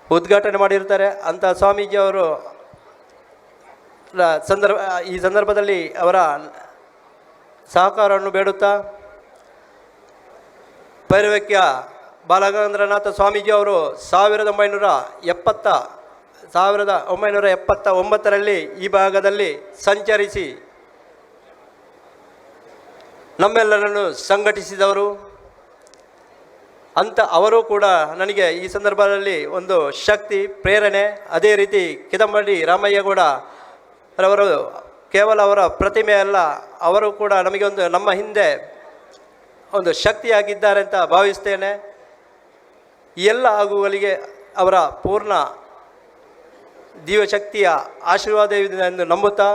ಉದ್ಘಾಟನೆ ಮಾಡಿರ್ತಾರೆ ಅಂಥ ಸ್ವಾಮೀಜಿಯವರು ಸಂದರ್ಭ, ಈ ಸಂದರ್ಭದಲ್ಲಿ ಅವರ ಸಹಕಾರವನ್ನು ಬೇಡುತ್ತಾ ಪೈರವಕ್ಯ ಬಾಲಗಂದ್ರನಾಥ ಸ್ವಾಮೀಜಿ ಅವರು ಸಾವಿರದ ಒಂಬೈನೂರ ಎಪ್ಪತ್ತ, ಸಾವಿರದ ಒಂಬೈನೂರ ಎಪ್ಪತ್ತ ಒಂಬತ್ತರಲ್ಲಿ ಈ ಭಾಗದಲ್ಲಿ ಸಂಚರಿಸಿ ನಮ್ಮೆಲ್ಲರನ್ನು ಸಂಘಟಿಸಿದವರು. ಅಂತ ಅವರು ಕೂಡ ನನಗೆ ಈ ಸಂದರ್ಭದಲ್ಲಿ ಒಂದು ಶಕ್ತಿ, ಪ್ರೇರಣೆ, ಅದೇ ರೀತಿ ಕಿದಂಬಡಿ ರಾಮಯ್ಯಗೌಡ ರವರು ಕೇವಲ ಅವರ ಪ್ರತಿಮೆ ಅಲ್ಲ, ಅವರು ಕೂಡ ನಮಗೆ ಒಂದು ನಮ್ಮ ಹಿಂದೆ ಒಂದು ಶಕ್ತಿಯಾಗಿದ್ದಾರೆ ಅಂತ ಭಾವಿಸ್ತೇನೆ. ಎಲ್ಲ ಆಗುವಗಳಿಗೆ ಅವರ ಪೂರ್ಣ ದೀವಶಕ್ತಿಯ ಆಶೀರ್ವಾದ ಎಂದು ನಂಬುತ್ತಾ,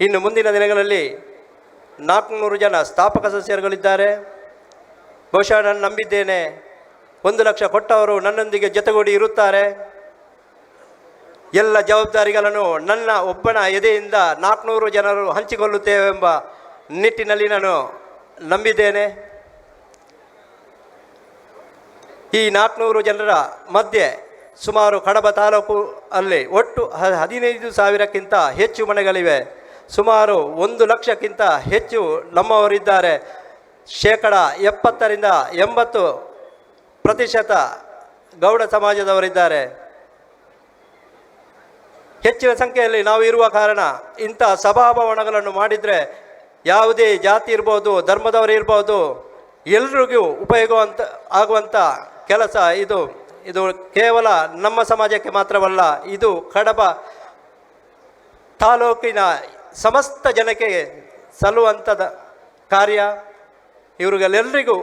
ಇನ್ನು ಮುಂದಿನ ದಿನಗಳಲ್ಲಿ ನಾಲ್ಕುನೂರು ಜನ ಸ್ಥಾಪಕ ಸದಸ್ಯರುಗಳಿದ್ದಾರೆ. ಬಹುಶಃ ನಾನು ನಂಬಿದ್ದೇನೆ. ಒಂದು ಲಕ್ಷ ಕೊಟ್ಟವರು ನನ್ನೊಂದಿಗೆ ಜೊತೆಗೂಡಿ ಇರುತ್ತಾರೆ. ಎಲ್ಲ ಜವಾಬ್ದಾರಿಗಳನ್ನು ನನ್ನ ಒಬ್ಬನ ಎದೆಯಿಂದ ನಾಲ್ಕುನೂರು ಜನರು ಹಂಚಿಕೊಳ್ಳುತ್ತೇವೆಂಬ ನಿಟ್ಟಿನಲ್ಲಿ ನಾನು ನಂಬಿದ್ದೇನೆ. ಈ ನಾಲ್ಕುನೂರು ಜನರ ಮಧ್ಯೆ ಸುಮಾರು ಕಡಬ ತಾಲೂಕು ಅಲ್ಲಿ ಒಟ್ಟು ಹದಿನೈದು ಸಾವಿರಕ್ಕಿಂತ ಹೆಚ್ಚು ಮನೆಗಳಿವೆ. ಸುಮಾರು ಒಂದು ಲಕ್ಷಕ್ಕಿಂತ ಹೆಚ್ಚು ನಮ್ಮವರಿದ್ದಾರೆ. ಶೇಕಡ ಎಪ್ಪತ್ತರಿಂದ ಎಂಬತ್ತು ಪ್ರತಿಶತ ಗೌಡ ಸಮಾಜದವರಿದ್ದಾರೆ. ಹೆಚ್ಚಿನ ಸಂಖ್ಯೆಯಲ್ಲಿ ನಾವು ಇರುವ ಕಾರಣ ಇಂಥ ಸಭಾಭವನಗಳನ್ನು ಮಾಡಿದರೆ ಯಾವುದೇ ಜಾತಿ ಇರ್ಬೋದು, ಧರ್ಮದವರು ಇರ್ಬೋದು, ಎಲ್ರಿಗೂ ಉಪಯೋಗವಂತ ಆಗುವಂಥ ಕೆಲಸ ಇದು. ಇದು ಕೇವಲ ನಮ್ಮ ಸಮಾಜಕ್ಕೆ ಮಾತ್ರವಲ್ಲ, ಇದು ಕಡಬ ತಾಲೂಕಿನ ಸಮಸ್ತ ಜನಕ್ಕೆ ಸಲ್ಲುವಂಥದ ಕಾರ್ಯ ಇವರಿಗೆಲ್ಲರಿಗೂ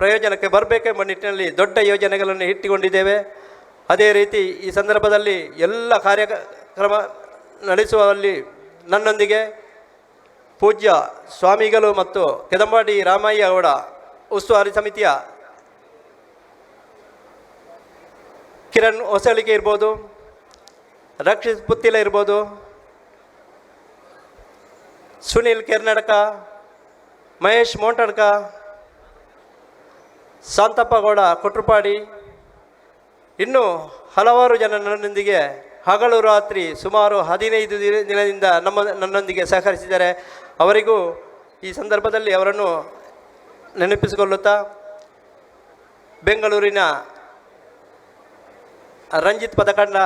ಪ್ರಯೋಜನಕ್ಕೆ ಬರಬೇಕೆಂಬ ನಿಟ್ಟಿನಲ್ಲಿ ದೊಡ್ಡ ಯೋಜನೆಗಳನ್ನು ಇಟ್ಟುಕೊಂಡಿದ್ದೇವೆ. ಅದೇ ರೀತಿ ಈ ಸಂದರ್ಭದಲ್ಲಿ ಎಲ್ಲ ಕಾರ್ಯಕ್ರಮ ನಡೆಸುವಲ್ಲಿ ನನ್ನೊಂದಿಗೆ ಪೂಜ್ಯ ಸ್ವಾಮಿಗಳು ಮತ್ತು ಕೆದಂಬಾಡಿ ರಾಮಯ್ಯ ಅವರ ಉಸ್ತುವಾರಿ ಸಮಿತಿಯ ಕಿರಣ್ ಹೊಸಳಿಕೆ ಇರ್ಬೋದು, ರಕ್ಷಿತ್ ಪುತ್ತಿಲ ಇರ್ಬೋದು ಸುನಿಲ್ ಕೆರ್ನಡ್ಕ, ಮಹೇಶ್ ಮೋಂಟಡ್ಕ ಶಾಂತಪ್ಪಗೌಡ ಕೊಟ್ರುಪಾಡಿ. ಇನ್ನೂ ಹಲವಾರು ಜನ ನನ್ನೊಂದಿಗೆ ಹಗಲು ರಾತ್ರಿ ಸುಮಾರು ಹದಿನೈದು ದಿನ- ದಿನದಿಂದ ನಮ್ಮ ನನ್ನೊಂದಿಗೆ ಸಹಕರಿಸಿದ್ದಾರೆ. ಅವರಿಗೂ ಈ ಸಂದರ್ಭದಲ್ಲಿ ಅವರನ್ನು ನೆನಪಿಸಿಕೊಳ್ಳುತ್ತಾ ಬೆಂಗಳೂರಿನ ರಂಜಿತ್ ಪದಕಂಡ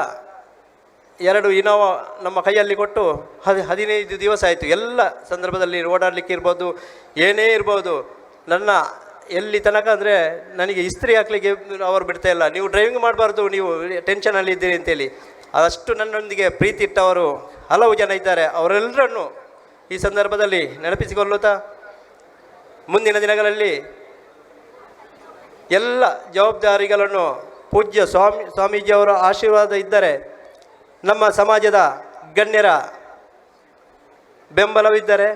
ಎರಡು ಇನೋವಾ ನಮ್ಮ ಕೈಯಲ್ಲಿ ಕೊಟ್ಟು ಹದಿ ಹದಿನೈದು ದಿವಸ ಆಯಿತು. ಎಲ್ಲ ಸಂದರ್ಭದಲ್ಲಿ ಓಡಾಡಲಿಕ್ಕೆ ಇರ್ಬೋದು, ಏನೇ ಇರ್ಬೋದು, ನನ್ನ ಎಲ್ಲಿ ತನಕ ಅಂದರೆ ನನಗೆ ಇಸ್ತ್ರಿ ಹಾಕ್ಲಿಕ್ಕೆ ಅವರು ಬಿಡ್ತಾ ಇಲ್ಲ. ನೀವು ಡ್ರೈವಿಂಗ್ ಮಾಡಬಾರ್ದು, ನೀವು ಟೆನ್ಷನಲ್ಲಿ ಇದ್ದೀರಿ ಅಂತೇಳಿ. ಅಷ್ಟು ನನ್ನೊಂದಿಗೆ ಪ್ರೀತಿ ಇಟ್ಟವರು ಹಲವು ಜನ ಇದ್ದಾರೆ. ಅವರೆಲ್ಲರನ್ನು ಈ ಸಂದರ್ಭದಲ್ಲಿ ನೆನಪಿಸಿಕೊಳ್ಳುತ್ತಾ, ಮುಂದಿನ ದಿನಗಳಲ್ಲಿ ಎಲ್ಲ ಜವಾಬ್ದಾರಿಗಳನ್ನು ಪೂಜ್ಯ ಸ್ವಾಮಿ ಸ್ವಾಮೀಜಿಯವರ ಆಶೀರ್ವಾದ ಇದ್ದರೆ ನಮ್ಮ ಸಮಾಜದ ಗಣ್ಯರ ಬೆಂಬಲವಿದ್ದರೆ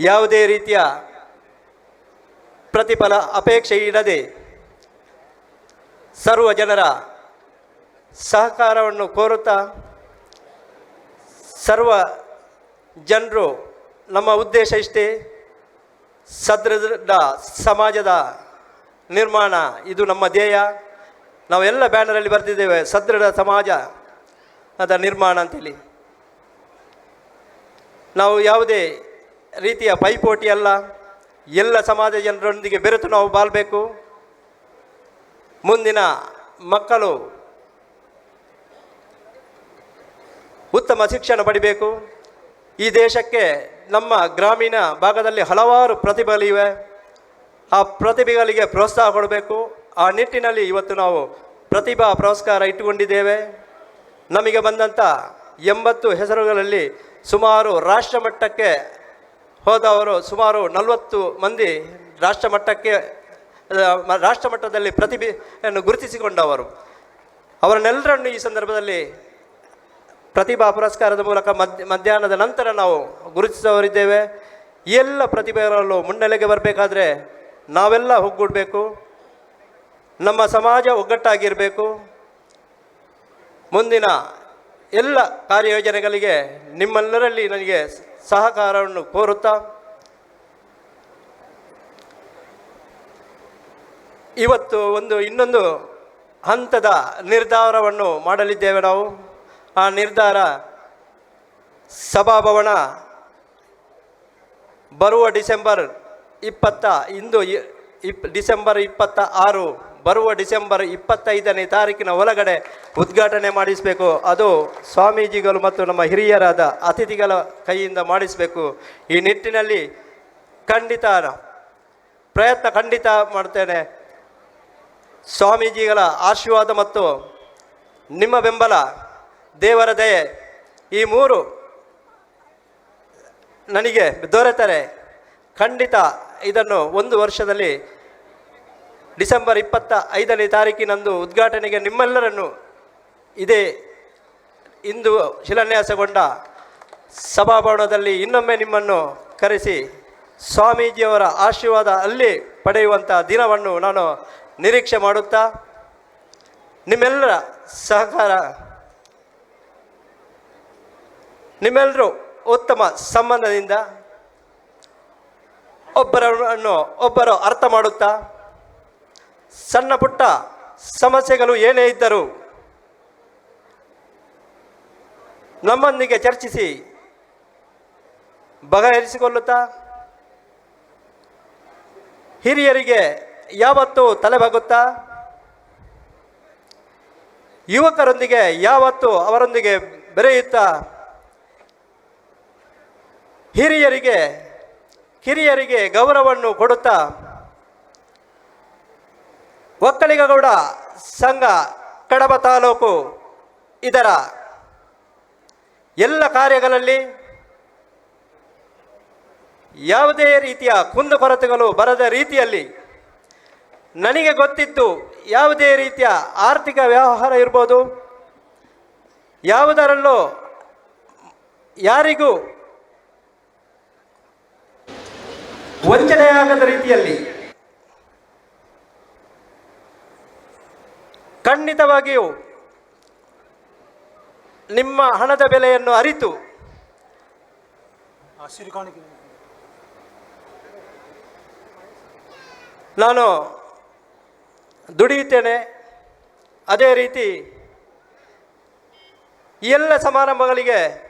ಯಾವುದೇ ರೀತಿಯ ಪ್ರತಿಫಲ ಅಪೇಕ್ಷೆ ಇಡದೆ ಸರ್ವ ಜನರ ಸಹಕಾರವನ್ನು ಕೋರುತ್ತಾ ಸರ್ವ ಜನರು ನಮ್ಮ ಉದ್ದೇಶ ಇಷ್ಟೇ, ಸದೃಢ ಸಮಾಜದ ನಿರ್ಮಾಣ ಇದು ನಮ್ಮ ಧ್ಯೇಯ. ನಾವೆಲ್ಲ ಬ್ಯಾನರಲ್ಲಿ ಬರ್ತಿದ್ದೇವೆ ಸದೃಢ ಸಮಾಜ ಅದ ನಿರ್ಮಾಣ ಅಂತೇಳಿ. ನಾವು ಯಾವುದೇ ರೀತಿಯ ಪೈಪೋಟಿ ಅಲ್ಲ, ಎಲ್ಲ ಸಮಾಜ ಜನರೊಂದಿಗೆ ಬೆರೆತು ನಾವು ಬಾಳ್ಬೇಕು. ಮುಂದಿನ ಮಕ್ಕಳು ಉತ್ತಮ ಶಿಕ್ಷಣ ಪಡಿಬೇಕು. ಈ ದೇಶಕ್ಕೆ ನಮ್ಮ ಗ್ರಾಮೀಣ ಭಾಗದಲ್ಲಿ ಹಲವಾರು ಪ್ರತಿಭೆಗಳಿವೆ. ಆ ಪ್ರತಿಭೆಗಳಿಗೆ ಪ್ರೋತ್ಸಾಹ ಕೊಡಬೇಕು. ಆ ನಿಟ್ಟಿನಲ್ಲಿ ಇವತ್ತು ನಾವು ಪ್ರತಿಭಾ ಪುರಸ್ಕಾರ ಇಟ್ಟುಕೊಂಡಿದ್ದೇವೆ. ನಮಗೆ ಬಂದಂಥ ಎಂಬತ್ತು ಹೆಸರುಗಳಲ್ಲಿ ಸುಮಾರು ರಾಷ್ಟ್ರ ಮಟ್ಟಕ್ಕೆ ಹೋದವರು ಸುಮಾರು ನಲವತ್ತು ಮಂದಿ ರಾಷ್ಟ್ರ ಮಟ್ಟಕ್ಕೆ ರಾಷ್ಟ್ರ ಮಟ್ಟದಲ್ಲಿ ಪ್ರತಿಭೆಯನ್ನು ಗುರುತಿಸಿಕೊಂಡವರು. ಅವರನ್ನೆಲ್ಲರನ್ನು ಈ ಸಂದರ್ಭದಲ್ಲಿ ಪ್ರತಿಭಾ ಪುರಸ್ಕಾರದ ಮೂಲಕ ಮಧ್ಯ, ಮಧ್ಯಾಹ್ನದ ನಂತರ ನಾವು ಗುರುತಿಸಿದವರಿದ್ದೇವೆ. ಎಲ್ಲ ಪ್ರತಿಭೆಗಳಲ್ಲೂ ಮುನ್ನೆಲೆಗೆ ಬರಬೇಕಾದ್ರೆ ನಾವೆಲ್ಲ ಒಗ್ಗೂಡಬೇಕು. ನಮ್ಮ ಸಮಾಜ ಒಗ್ಗಟ್ಟಾಗಿರಬೇಕು. ಮುಂದಿನ ಎಲ್ಲ ಕಾರ್ಯಯೋಜನೆಗಳಿಗೆ ನಿಮ್ಮೆಲ್ಲರಲ್ಲಿ ನನಗೆ ಸಹಕಾರವನ್ನು ಕೋರುತ್ತಾ, ಇವತ್ತು ಒಂದು ಇನ್ನೊಂದು ಹಂತದ ನಿರ್ಧಾರವನ್ನು ಮಾಡಲಿದ್ದೇವೆ ನಾವು. ಆ ನಿರ್ಧಾರ ಸಭಾಭವನ ಬರುವ ಡಿಸೆಂಬರ್ ಇಪ್ಪತ್ತ, ಇಂದು ಇಪ್, ಡಿಸೆಂಬರ್ ಇಪ್ಪತ್ತ ಆರು ಬರುವ ಡಿಸೆಂಬರ್ ಇಪ್ಪತ್ತೈದನೇ ತಾರೀಕಿನ ಒಳಗಡೆ ಉದ್ಘಾಟನೆ ಮಾಡಿಸಬೇಕು. ಅದು ಸ್ವಾಮೀಜಿಗಳು ಮತ್ತು ನಮ್ಮ ಹಿರಿಯರಾದ ಅತಿಥಿಗಳ ಕೈಯಿಂದ ಮಾಡಿಸಬೇಕು. ಈ ನಿಟ್ಟಿನಲ್ಲಿ ಖಂಡಿತ ಪ್ರಯತ್ನ ಖಂಡಿತ ಮಾಡ್ತೇನೆ. ಸ್ವಾಮೀಜಿಗಳ ಆಶೀರ್ವಾದ ಮತ್ತು ನಿಮ್ಮ ಬೆಂಬಲ, ದೇವರ ದಯೆ ಈ ಮೂರು ನನಗೆ ದೊರೆತರೆ. ಖಂಡಿತ ಇದನ್ನು ಒಂದು ವರ್ಷದಲ್ಲಿ ಡಿಸೆಂಬರ್ ಇಪ್ಪತ್ತ ಐದನೇ ತಾರೀಕಿನಂದು ಉದ್ಘಾಟನೆಗೆ ನಿಮ್ಮೆಲ್ಲರನ್ನು ಇದೇ ಇಂದು ಶಿಲಾನ್ಯಾಸಗೊಂಡ ಸಭಾಭವನದಲ್ಲಿ ಇನ್ನೊಮ್ಮೆ ನಿಮ್ಮನ್ನು ಕರೆಸಿ ಸ್ವಾಮೀಜಿಯವರ ಆಶೀರ್ವಾದ ಅಲ್ಲಿ ಪಡೆಯುವಂಥ ದಿನವನ್ನು ನಾನು ನಿರೀಕ್ಷೆ ಮಾಡುತ್ತಾ ನಿಮ್ಮೆಲ್ಲರ ಸಹಕಾರ, ನಿಮ್ಮೆಲ್ಲರೂ ಉತ್ತಮ ಸಂಬಂಧದಿಂದ ಒಬ್ಬರನ್ನು, ಒಬ್ಬರು ಅರ್ಥ ಮಾಡುತ್ತಾ ಸಣ್ಣ ಪುಟ್ಟ ಸಮಸ್ಯೆಗಳು ಏನೇ ಇದ್ದರೂ ನಮ್ಮೊಂದಿಗೆ ಚರ್ಚಿಸಿ ಬಗೆಹರಿಸಿಕೊಳ್ಳುತ್ತಾ? ಹಿರಿಯರಿಗೆ ಯಾವತ್ತೂ ತಲೆಬಾಗುತ್ತಾ? ಯುವಕರೊಂದಿಗೆ ಯಾವತ್ತೂ ಅವರೊಂದಿಗೆ ಬೆರೆಯುತ್ತಾ? ಹಿರಿಯರಿಗೆ, ಕಿರಿಯರಿಗೆ ಗೌರವವನ್ನು ಕೊಡುತ್ತಾ? ಒಕ್ಕಲಿಗಗೌಡ ಸಂಘ ಕಡಬ ತಾಲೂಕು ಇದರ ಎಲ್ಲ ಕಾರ್ಯಗಳಲ್ಲಿ ಯಾವುದೇ ರೀತಿಯ ಕುಂದುಕೊರತೆಗಳು ಬರದ ರೀತಿಯಲ್ಲಿ ನನಗೆ ಗೊತ್ತಿದ್ದು ಯಾವುದೇ ರೀತಿಯ ಆರ್ಥಿಕ ವ್ಯವಹಾರ ಇರ್ಬೋದು, ಯಾವುದರಲ್ಲೂ ಯಾರಿಗೂ ವಂಚನೆಯಾಗದ ರೀತಿಯಲ್ಲಿ ಖಂಡಿತವಾಗಿಯೂ ನಿಮ್ಮ ಹಣದ ಬೆಲೆಯನ್ನು ಅರಿತು. ನಾನು ದುಡಿಯುತ್ತೇನೆ. ಅದೇ ರೀತಿ ಎಲ್ಲ ಸಮಾರಂಭಗಳಿಗೆ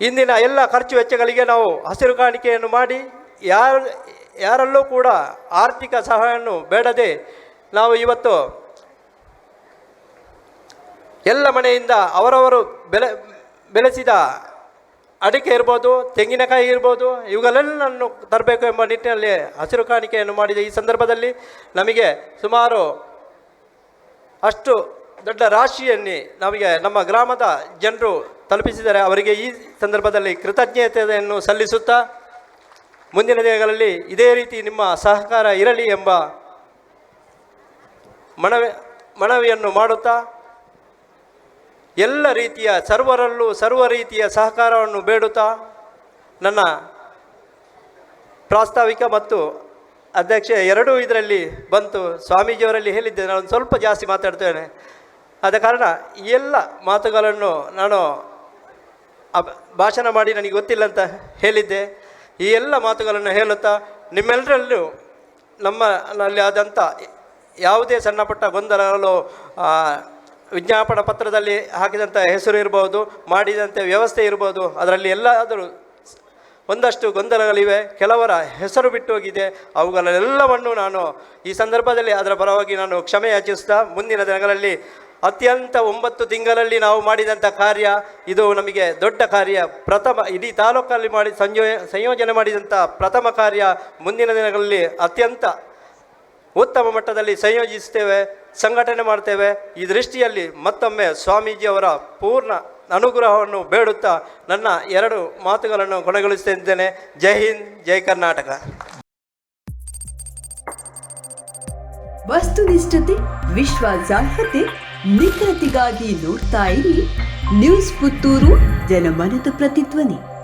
ಇಂದಿನ ಎಲ್ಲ ಖರ್ಚು ವೆಚ್ಚಗಳಿಗೆ ನಾವು ಹಸಿರು ಕಾಣಿಕೆಯನ್ನು ಮಾಡಿ, ಯಾರ, ಯಾರಲ್ಲೂ ಕೂಡ ಆರ್ಥಿಕ ಸಹಾಯವನ್ನು ಬೇಡದೆ ನಾವು ಇವತ್ತು ಎಲ್ಲ ಮನೆಯಿಂದ ಅವರವರು ಬೆಲೆ, ಬೆಳೆಸಿದ ಅಡಿಕೆ ಇರ್ಬೋದು, ತೆಂಗಿನಕಾಯಿ ಇರ್ಬೋದು ಇವುಗಳೆಲ್ಲವನ್ನು ತರಬೇಕು ಎಂಬ ನಿಟ್ಟಿನಲ್ಲಿ ಹಸಿರು ಕಾಣಿಕೆಯನ್ನು ಮಾಡಿದ ಈ ಸಂದರ್ಭದಲ್ಲಿ ನಮಗೆ ಸುಮಾರು ಅಷ್ಟು ದೊಡ್ಡ ರಾಶಿಯನ್ನೇ ನಮಗೆ ನಮ್ಮ ಗ್ರಾಮದ ಜನರು ತಲುಪಿಸಿದ್ದಾರೆ ಅವರಿಗೆ ಈ ಸಂದರ್ಭದಲ್ಲಿ ಕೃತಜ್ಞತೆಯನ್ನು ಸಲ್ಲಿಸುತ್ತಾ ಮುಂದಿನ ದಿನಗಳಲ್ಲಿ ಇದೇ ರೀತಿ ನಿಮ್ಮ ಸಹಕಾರ ಇರಲಿ ಎಂಬ ಮನವಿ ಮನವಿಯನ್ನು ಮಾಡುತ್ತಾ ಎಲ್ಲ ರೀತಿಯ ಸರ್ವರಲ್ಲೂ ಸರ್ವ ರೀತಿಯ ಸಹಕಾರವನ್ನು ಬೇಡುತ್ತಾ ನನ್ನ ಪ್ರಾಸ್ತಾವಿಕ ಮತ್ತು ಅಧ್ಯಕ್ಷ ಎರಡೂ ಇದರಲ್ಲಿ ಬಂತು. ಸ್ವಾಮೀಜಿಯವರಲ್ಲಿ ಹೇಳಿದ್ದೆ ನಾನು ಸ್ವಲ್ಪ ಜಾಸ್ತಿ ಮಾತಾಡ್ತೇನೆ. ಆದ ಕಾರಣ ಎಲ್ಲ ಮಾತುಗಳನ್ನು ನಾನು ಭಾಷಣ ಮಾಡಿ ನನಗೆ ಗೊತ್ತಿಲ್ಲ ಅಂತ ಹೇಳಿದ್ದೆ. ಈ ಎಲ್ಲ ಮಾತುಗಳನ್ನು ಹೇಳುತ್ತಾ ನಿಮ್ಮೆಲ್ಲರಲ್ಲೂ ನಮ್ಮಲ್ಲಿ ಆದಂಥ ಯಾವುದೇ ಸಣ್ಣ ಪುಟ್ಟ ಗೊಂದಲಗಳು ವಿಜ್ಞಾಪನ ವಿಜ್ಞಾಪನಾ ಪತ್ರದಲ್ಲಿ ಹಾಕಿದಂಥ ಹೆಸರು ಇರ್ಬೋದು ಮಾಡಿದಂಥ ವ್ಯವಸ್ಥೆ ಇರ್ಬೋದು, ಅದರಲ್ಲಿ ಎಲ್ಲಾದರೂ ಒಂದಷ್ಟು ಗೊಂದಲಗಳಿವೆ, ಕೆಲವರ ಹೆಸರು ಬಿಟ್ಟು ಹೋಗಿದೆ ಅವುಗಳೆಲ್ಲವನ್ನು ನಾನು ಈ ಸಂದರ್ಭದಲ್ಲಿ ಅದರ ಪರವಾಗಿ ನಾನು ಕ್ಷಮೆ ಯಾಚಿಸ್ತಾ ಮುಂದಿನ ದಿನಗಳಲ್ಲಿ ಅತ್ಯಂತ ಒಂಬತ್ತು ತಿಂಗಳಲ್ಲಿ ನಾವು ಮಾಡಿದಂಥ ಕಾರ್ಯ, ಇದು ನಮಗೆ ದೊಡ್ಡ ಕಾರ್ಯ. ಪ್ರಥಮ, ಇಡೀ ತಾಲೂಕಲ್ಲಿ ಮಾಡಿ ಸಂಯೋ ಸಂಯೋಜನೆ ಮಾಡಿದಂಥ ಪ್ರಥಮ ಕಾರ್ಯ ಮುಂದಿನ ದಿನಗಳಲ್ಲಿ ಅತ್ಯಂತ ಉತ್ತಮ ಮಟ್ಟದಲ್ಲಿ ಸಂಯೋಜಿಸ್ತೇವೆ, ಸಂಘಟನೆ ಮಾಡ್ತೇವೆ. ಈ ದೃಷ್ಟಿಯಲ್ಲಿ ಮತ್ತೊಮ್ಮೆ ಸ್ವಾಮೀಜಿಯವರ ಪೂರ್ಣ ಅನುಗ್ರಹವನ್ನು ಬೇಡುತ್ತಾ ನನ್ನ ಎರಡು ಮಾತುಗಳನ್ನು ಕೊನೆಗೊಳಿಸುತ್ತಿದ್ದೇನೆ. ಜೈ ಹಿಂದ್, ಜೈ ಕರ್ನಾಟಕ. ವಸ್ತುನಿಷ್ಠತೆ, ವಿಶ್ವಾಸಾರ್ಹತೆ ನಿಖರತೆಗಾಗಿ ನೋಡ್ತಾ ಇರಿ. ನ್ಯೂಸ್ ಪುತ್ತೂರು ಜನಮನದ ಪ್ರತಿಧ್ವನಿ.